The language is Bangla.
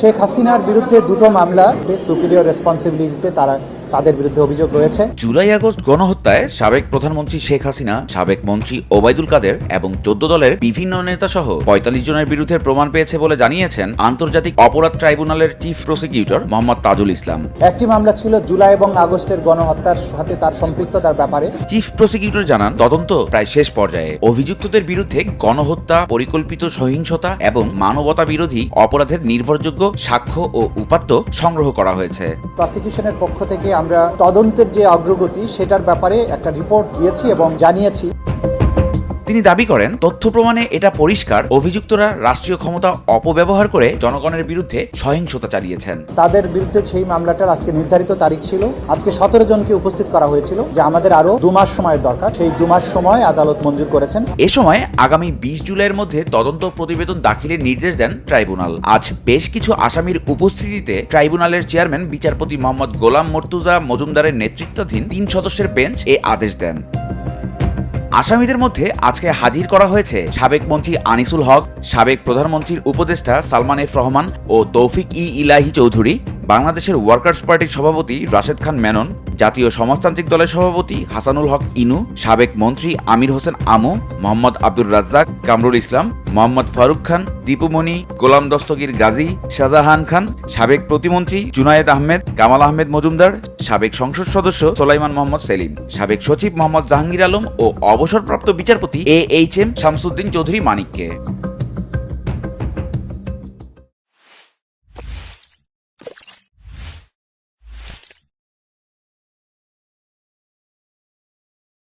শেখ হাসিনার বিরুদ্ধে দুটো মামলা সুপিরিয়র রেসপন্সিবিলিটিতে তারা তাদের বিরুদ্ধে অভিযোগ রয়েছে। জুলাই আগস্ট গণহত্যায় সাবেক প্রধানমন্ত্রী শেখ হাসিনা সাবেক মন্ত্রী ওবায়দুল কাদের এবং চোদ্দ দলের বিভিন্ন নেতা সহ পঁয়তাল্লিশ জনের বিরুদ্ধে প্রমাণ পেয়েছে বলে জানিয়েছেন আন্তর্জাতিক অপরাধ ট্রাইব্যুনালের চিফ প্রসিকিউটর মোহাম্মদ তাজুল ইসলাম। একটি মামলা ছিল জুলাই এবং আগস্টের গণহত্যার সাথে তার সম্পৃক্ততার ব্যাপারে। চিফ প্রসিকিউটর জানান তদন্ত প্রায় শেষ পর্যায়ে। অভিযুক্তদের বিরুদ্ধে গণহত্যা পরিকল্পিত সহিংসতা এবং মানবতা বিরোধী অপরাধের নির্ভরযোগ্য সাক্ষ্য ও উপাত্ত সংগ্রহ করা হয়েছে। প্রসিকিউশনের পক্ষ থেকে আমরা তদন্তের যে অগ্রগতি সেটার ব্যাপারে একটা রিপোর্ট দিয়েছি এবং জানিয়েছি। তিনি দাবি করেন তথ্য প্রমাণে এটা পরিষ্কার অভিযুক্তরা রাষ্ট্রীয় ক্ষমতা অপব্যবহার করে জনগণের বিরুদ্ধে সহিংসতা চালিয়েছেন। তাদের বিরুদ্ধে সেই মামলাটার আজকে নির্ধারিত তারিখ ছিল। আজকে সতেরো জনকে উপস্থিত করা হয়েছিল যে আমাদের আরও দু মাস সময়ের দরকার। সেই দু মাস সময় আদালত মঞ্জুর করেছেন। এ সময় আগামী বিশ জুলাইয়ের মধ্যে তদন্ত প্রতিবেদন দাখিলের নির্দেশ দেন ট্রাইব্যুনাল। আজ বেশ কিছু আসামির উপস্থিতিতে ট্রাইব্যুনালের চেয়ারম্যান বিচারপতি মোহাম্মদ গোলাম মর্তুজা মজুমদারের নেতৃত্বাধীন তিন সদস্যের বেঞ্চ এ আদেশ দেন। আসামিদের মধ্যে আজকে হাজির করা হয়েছে সাবেক মন্ত্রী আনিসুল হক, সাবেক প্রধানমন্ত্রীর উপদেষ্টা সালমান এফ রহমান ও তৌফিক ই ইলাহি চৌধুরী। বাংলাদেশের ওয়ার্কার্স পার্টির সভাপতি রাশেদ খান মেনন, জাতীয় সমাজতান্ত্রিক দলের সভাপতি হাসানুল হক ইনু, সাবেক মন্ত্রী আমির হোসেন আমু, মোহাম্মদ আব্দুর রাজ্জাক কামরুল ইসলাম, মোহাম্মদ ফারুক খান, দীপুমণি, গোলাম দস্তগীর গাজী, শাহজাহান খান, সাবেক প্রতিমন্ত্রী জুনায়েদ আহমেদ, কামাল আহমেদ মজুমদার, সাবেক সংসদ সদস্য সোলাইমান মোহাম্মদ সেলিম, সাবেক সচিব মোহাম্মদ জাহাঙ্গীর আলম ও অবসরপ্রাপ্ত বিচারপতি A H M Shamsuddin Chowdhury মানিককে।